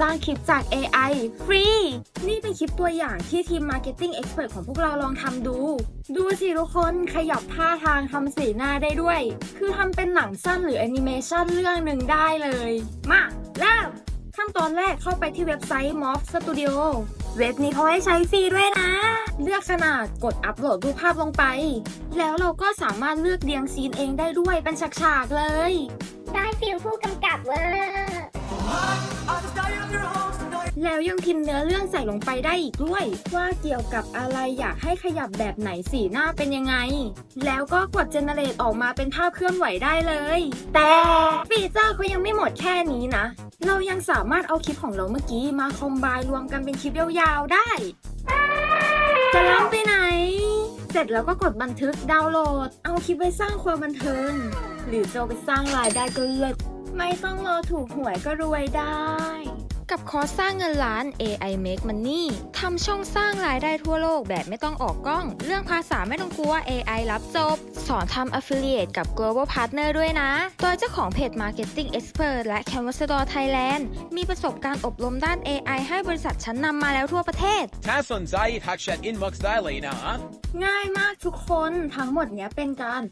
สร้างคลิปจาก AI ฟรี นี่เป็นคลิปตัวอย่างที่ทีม Marketing Expert ของพวกเราลองทำดู ดูสิทุกคนขยับท่าทางทำสีหน้าได้ด้วย คือทำเป็นหนังสั้นหรือแอนิเมชันเรื่องหนึ่งได้เลย มาเริ่มขั้นตอนแรกเข้าไปที่เว็บไซต์ Mob Studio เว็บนี้เขาให้ใช้ฟรีด้วยนะ เลือกขนาดกดอัปโหลดรูปภาพลงไป แล้วเราก็สามารถเลือกเรียงซีนเองได้ด้วยเป็นฉากๆเลย ได้ฟิลผู้กำกับเวอร์ แล้วยังพิมพ์เนื้อเรื่องใส่ลงไปได้อีกด้วย ว่าเกี่ยวกับอะไรอยากให้ขยับแบบไหนสีหน้าเป็นยังไง แล้วก็กดเจเนเรตออกมาเป็นภาพเคลื่อนไหวได้เลย แต่ฟีเจอร์เขายังไม่หมดแค่นี้นะ เรายังสามารถเอาคลิปของเราเมื่อกี้มาคอมไบรวมกันเป็นคลิปยาวๆได้ จะล้ำไปไหน เสร็จแล้วก็กดบันทึกดาวน์โหลด เอาคลิปไปสร้างความบันเทิง หรือจะไปสร้างรายได้ก็เลิศไม่ต้องรอถูกหวยก็รวยได้ กับคอร์สสร้างเงินล้าน AI Make Money ทำช่องสร้างรายได้ทั่วโลกแบบไม่ต้องออกกล้อง เรื่องภาษาไม่ต้องกลัว AI รับจบ สอนทำ Affiliate กับ Global Partner ด้วยนะ โดยเจ้าของเพจ Marketing Expert และ Canvasador Thailand มีประสบการณ์อบรมด้าน AI ให้บริษัทชั้นนำมาแล้วทั่วประเทศ ถ้าสนใจทักแชทอินบ็อกซ์ได้เลยนะ ง่ายมากทุกคนทั้งหมดเนี้ยเป็นการ